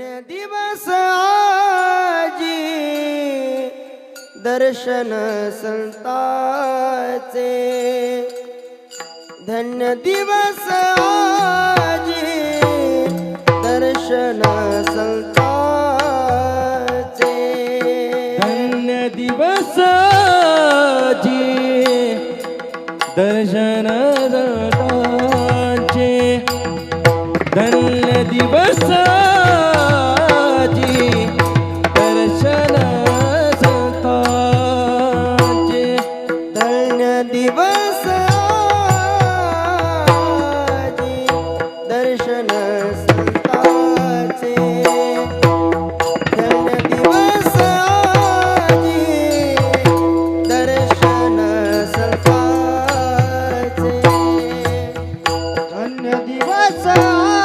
दिवस आजी दर्शन संताचे. धन्य दिवस आजी दर्शन संताचे. धन्य दिवस आजी दर्शन संताचे. धन्य दिवस आजी, say I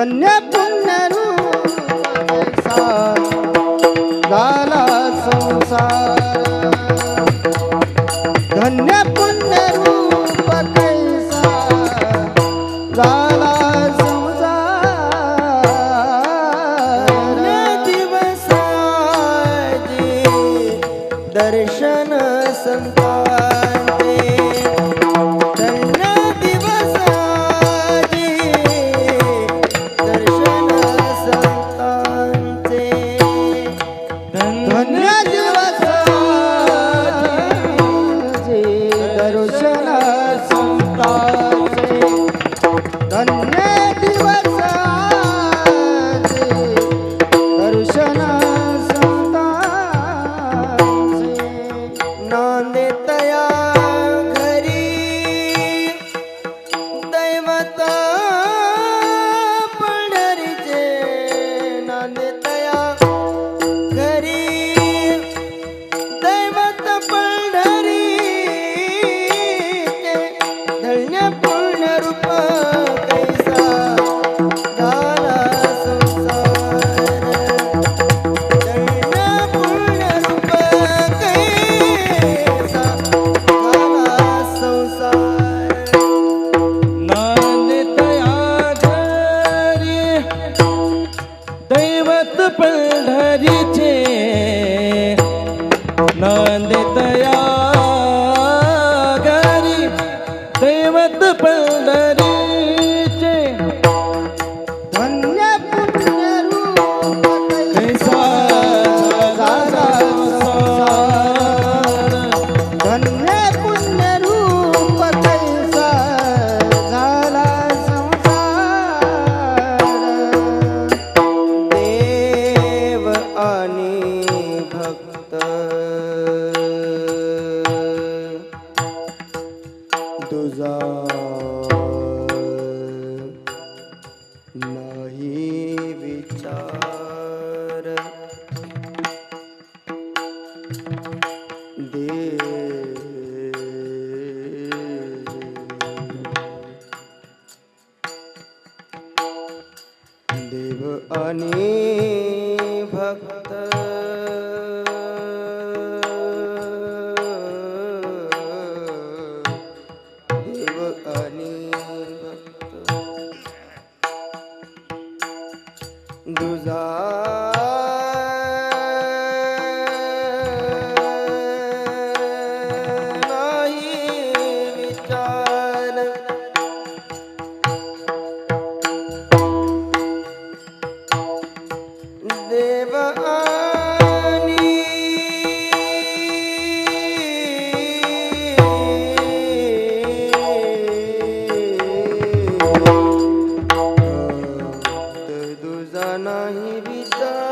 धन्य पुण्य झाला संसार। धन्य ধন্য மத்து பல்தரே नहीं बिता।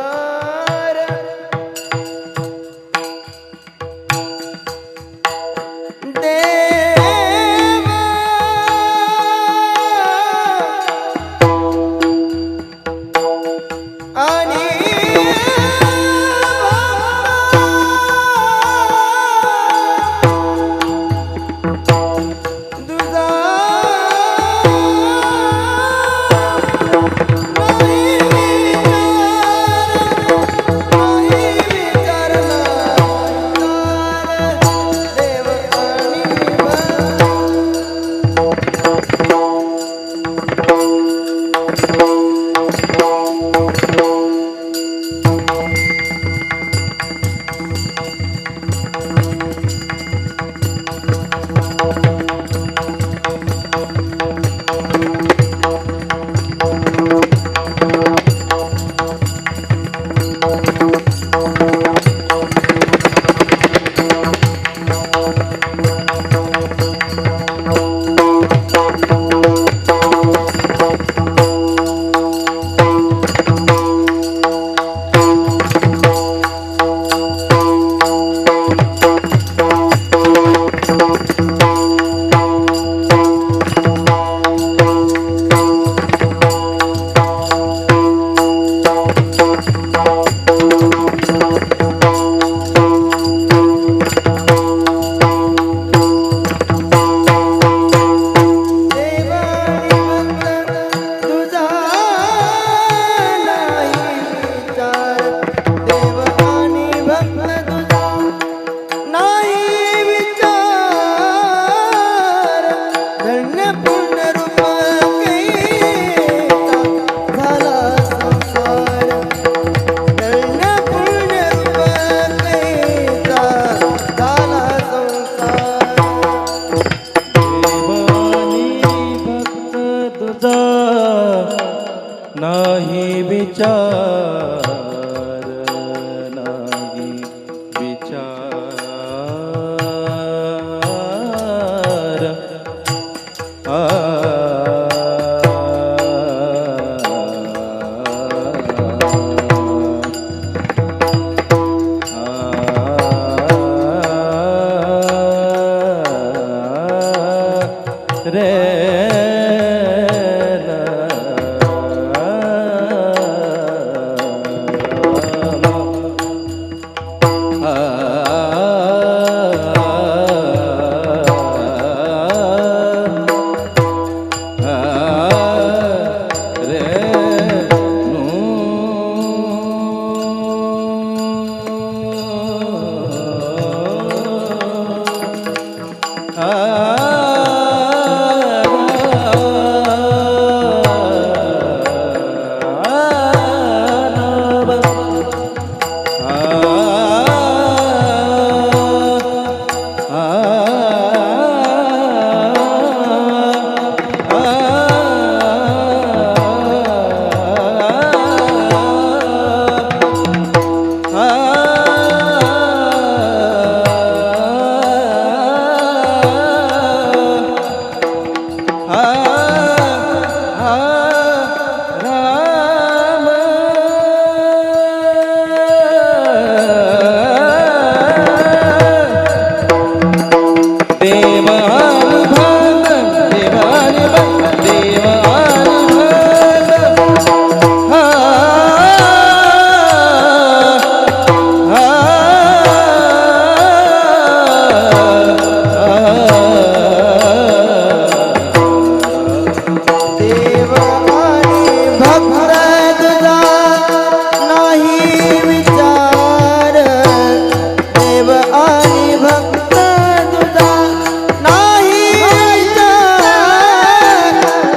नाही विचार।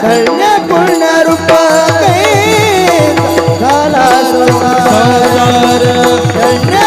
धन्य पूर्ण रूप झाला संसार धन्य